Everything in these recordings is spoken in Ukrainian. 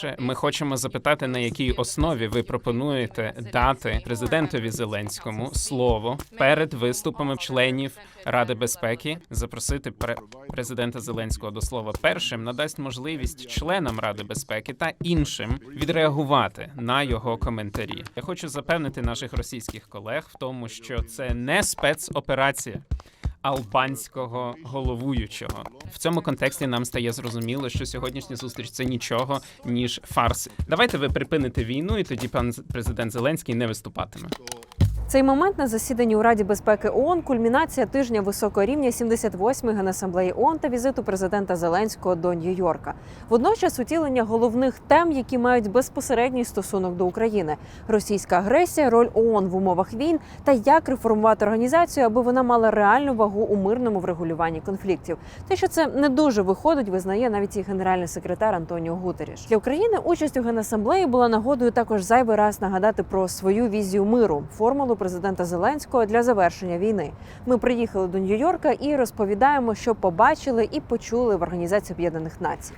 По-перше, ми хочемо запитати, на якій основі ви пропонуєте дати президентові Зеленському слово перед виступами членів Ради безпеки. Запросити пре- президента Зеленського до слова першим надасть можливість членам Ради безпеки та іншим відреагувати на його коментарі. Я хочу запевнити наших російських колег в тому, що це не спецоперація албанського головуючого. В цьому контексті нам стає зрозуміло, що сьогоднішня зустріч це нічого ніж фарс. Давайте ви припините війну, і тоді пан президент Зеленський не виступатиме. Цей момент на засіданні у Раді безпеки ООН – кульмінація тижня високого рівня 78-ї генасамблеї ООН та візиту президента Зеленського до Нью-Йорка. Водночас утілення головних тем, які мають безпосередній стосунок до України: російська агресія, роль ООН в умовах війн та як реформувати організацію, аби вона мала реальну вагу у мирному врегулюванні конфліктів. Те, що це не дуже виходить, визнає навіть і генеральний секретар Антоніо Гутеріш. Для України участь у генасамблеї була нагодою також зайвий раз нагадати про свою візію миру, формулу президента Зеленського для завершення війни. Ми приїхали до Нью-Йорка і розповідаємо, що побачили і почули в Організації Об'єднаних Націй.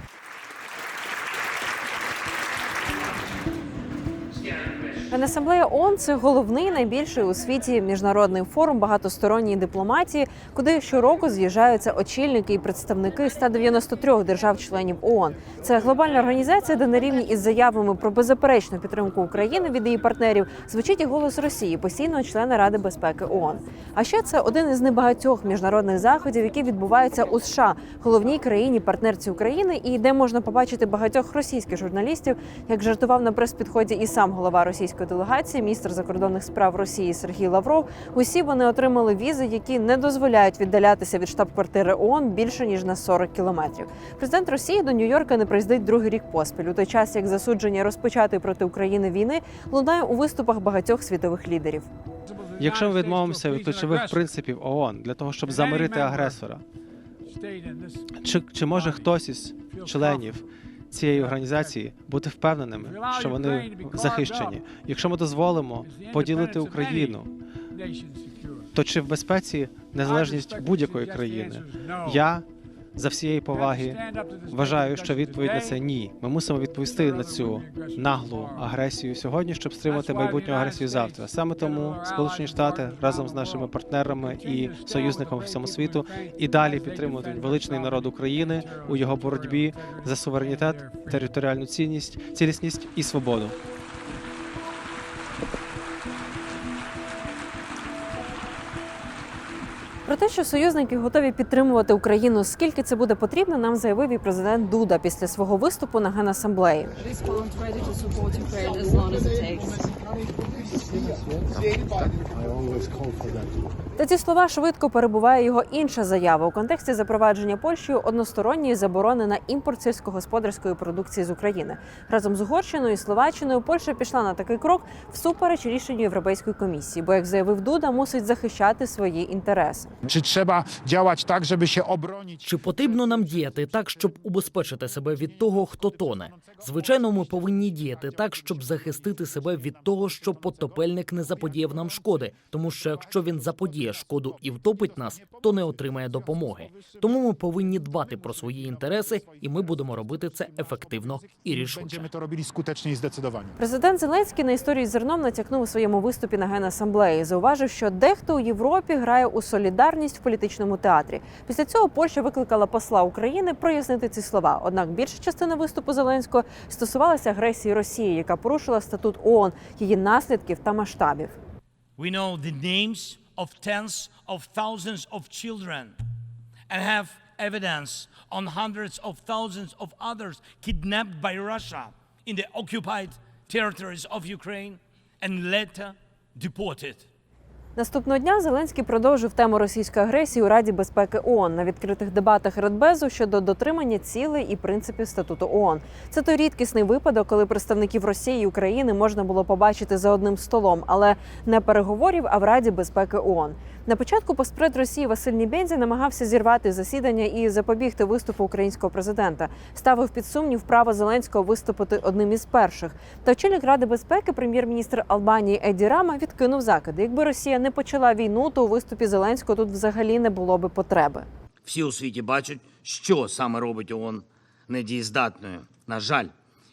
Генасамблея ООН – це головний найбільший у світі міжнародний форум багатосторонньої дипломатії, куди щороку з'їжджаються очільники і представники 193 держав-членів ООН. Це глобальна організація, де на рівні із заявами про беззаперечну підтримку України від її партнерів звучить і голос Росії, постійного члена Ради безпеки ООН. А ще це один із небагатьох міжнародних заходів, які відбуваються у США, головній країні партнерці України, і де можна побачити багатьох російських журналістів, як жартував на прес-підході і сам голова російської делегації, міністр закордонних справ Росії Сергій Лавров. Усі вони отримали візи, які не дозволяють віддалятися від штаб-квартири ООН більше ніж на 40 кілометрів. Президент Росії до Нью-Йорка не приїздить другий рік поспіль. У той час як засудження розпочатої проти України війни лунає у виступах багатьох світових лідерів. Якщо ми відмовимося від ключових принципів ООН для того, щоб замирити агресора, чи, чи може хтось із членів цієї організації бути впевненими, що вони захищені? Якщо ми дозволимо поділити Україну, то чи в безпеці незалежність будь-якої країни? Я за всієї поваги вважаю, що відповідь на це ні. Ми мусимо відповісти на цю наглу агресію сьогодні, щоб стримати майбутню агресію завтра. Саме тому Сполучені Штати разом з нашими партнерами і союзниками всьому світу і далі підтримують величний народ України у його боротьбі за суверенітет, територіальну цінність, цілісність і свободу. Про те, що союзники готові підтримувати Україну, скільки це буде потрібно, нам заявив і президент Дуда після свого виступу на генасамблеї. Та ці слова швидко перебуває його інша заява у контексті запровадження Польщею односторонньої заборони на імпорт сільськогосподарської продукції з України. Разом з Угорщиною і Словаччиною Польща пішла на такий крок всупереч рішенню Європейської комісії, бо, як заявив Дуда, мусить захищати свої інтереси. Czy trzeba działać tak, żeby się obronić? Чи потрібно нам діяти так, щоб убезпечити себе від того, хто тоне? Звичайно, ми повинні діяти так, щоб захистити себе від того, що потопельник не заподіяв нам шкоди, тому що якщо він заподіє шкоду і втопить нас, то не отримає допомоги. Тому ми повинні дбати про свої інтереси, і ми будемо робити це ефективно і рішуче. Президент Зеленський на історію з зерном натякнув у своєму виступі на генасамблеї. Зауважив, що дехто у Європі грає у солідарність в політичному театрі. Після цього Польща викликала посла України прояснити ці слова. Однак більша частина виступу Зеленського стосувалася агресії Росії, яка порушила статут ООН, її наслідків та масштабів. We know the names of tens of thousands of children and have evidence on hundreds of thousands of others kidnapped by Russia in the occupied territories of Ukraine and later deported. Наступного дня Зеленський продовжив тему російської агресії у Раді безпеки ООН на відкритих дебатах Радбезу щодо дотримання цілей і принципів статуту ООН. Це той рідкісний випадок, коли представників Росії і України можна було побачити за одним столом, але не переговорів, а в Раді безпеки ООН. На початку постпред Росії Василь Нібензі намагався зірвати засідання і запобігти виступу українського президента. Ставив під сумнів право Зеленського виступити одним із перших. Та очільник Ради безпеки, прем'єр-міністр Албанії Еді Рама, відкинув закиди. Якби Росія не почала війну, то у виступі Зеленського тут взагалі не було би потреби. Всі у світі бачать, що саме робить ООН недієздатною. На жаль,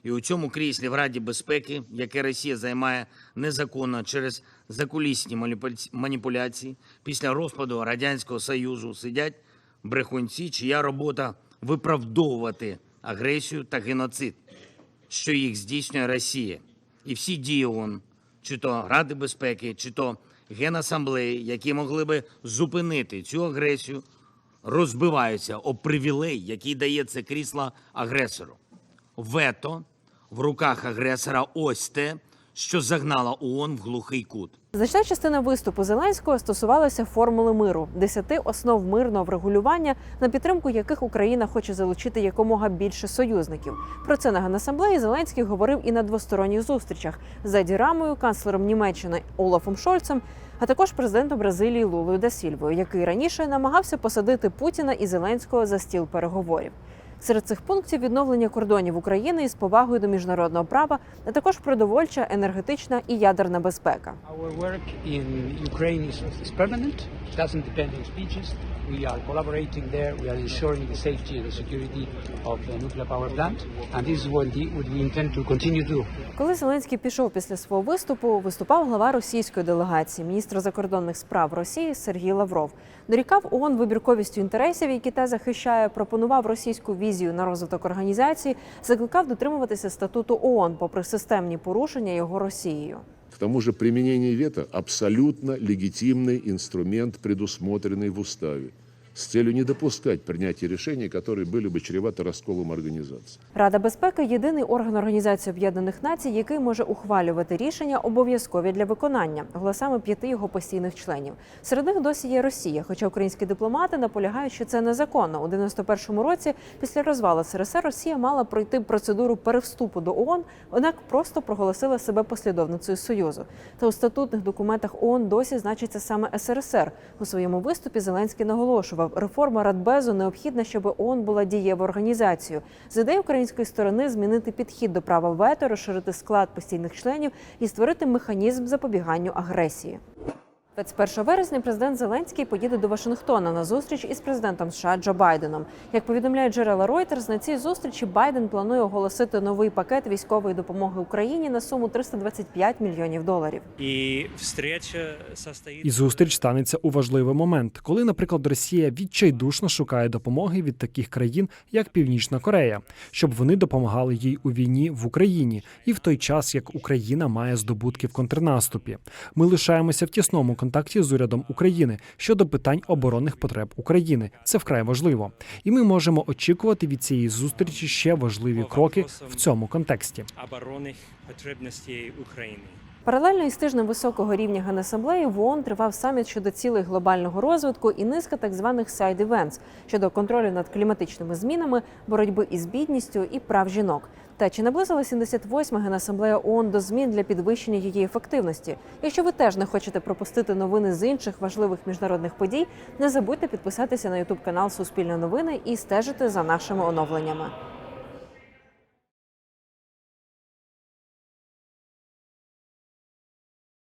І у цьому кріслі в Раді безпеки, яке Росія займає незаконно через закулісні маніпуляції, після розпаду Радянського Союзу сидять брехунці, чия робота виправдовувати агресію та геноцид, що їх здійснює Росія. І всі дії ООН, чи то Ради безпеки, чи то Генасамблеї, які могли би зупинити цю агресію, розбиваються об привілей, який дає це крісло агресору. Вето в руках агресора ось те, що загнала ООН в глухий кут. Значна частина виступу Зеленського стосувалася формули миру, десяти основ мирного врегулювання, на підтримку яких Україна хоче залучити якомога більше союзників. Про це на генасамблеї Зеленський говорив і на двосторонніх зустрічах з Еді Рамою, канцлером Німеччини Олафом Шольцем, а також президентом Бразилії Лулою да Сільвою, який раніше намагався посадити Путіна і Зеленського за стіл переговорів. Серед цих пунктів відновлення кордонів України із повагою до міжнародного права, а також продовольча, енергетична і ядерна безпека. We are collaborating there. We are ensuring the safety and the security of the nuclear power plant. And this is what we intend to continue to do. Коли Зеленський пішов після свого виступу, виступав глава російської делегації, міністр закордонних справ Росії Сергій Лавров. Дорікав ООН вибірковістю інтересів, які та захищає, пропонував російську візію на розвиток організації, закликав дотримуватися статуту ООН, попри системні порушення його Росією. К тому же применение вето – абсолютно легитимный инструмент, предусмотренный в Уставе, с целью не допускать принятия решений, которые были бы чреваты расколом организации. Рада безпеки єдиний орган Організації Об'єднаних Націй, який може ухвалювати рішення обов'язкові для виконання голосами п'яти його постійних членів. Серед них досі є Росія, хоча українські дипломати наполягають, що це незаконно. У 91-му році, після розвалу СРСР, Росія мала пройти процедуру перевступу до ООН, однак просто проголосила себе послідовницею Союзу. Та у статутних документах ООН досі значиться саме СРСР. У своєму виступі Зеленський наголошував, реформа Радбезу необхідна, щоб ООН була дієвою організацією. З ідеї української сторони змінити підхід до права вето, розширити склад постійних членів і створити механізм запобіганню агресії. 21 вересня президент Зеленський поїде до Вашингтона на зустріч із президентом США Джо Байденом. Як повідомляють джерела Reuters, на цій зустрічі Байден планує оголосити новий пакет військової допомоги Україні на суму 325 мільйонів доларів. І. І зустріч станеться у важливий момент, коли, наприклад, Росія відчайдушно шукає допомоги від таких країн, як Північна Корея, щоб вони допомагали їй у війні в Україні, і в той час як Україна має здобутки в контрнаступі. Ми лишаємося в тісному контакті з урядом України щодо питань оборонних потреб України. Це вкрай важливо, і ми можемо очікувати від цієї зустрічі ще важливі кроки в цьому контексті. оборонних потребностей України. Паралельно із тижнем високого рівня Генасамблеї в ООН тривав саміт щодо цілей глобального розвитку і низка так званих side events щодо контролю над кліматичними змінами, боротьби із бідністю і прав жінок. Та чи наблизила 78-ма Генасамблея ООН до змін для підвищення її ефективності? Якщо ви теж не хочете пропустити новини з інших важливих міжнародних подій, не забудьте підписатися на Ютуб канал Суспільне новини і стежити за нашими оновленнями.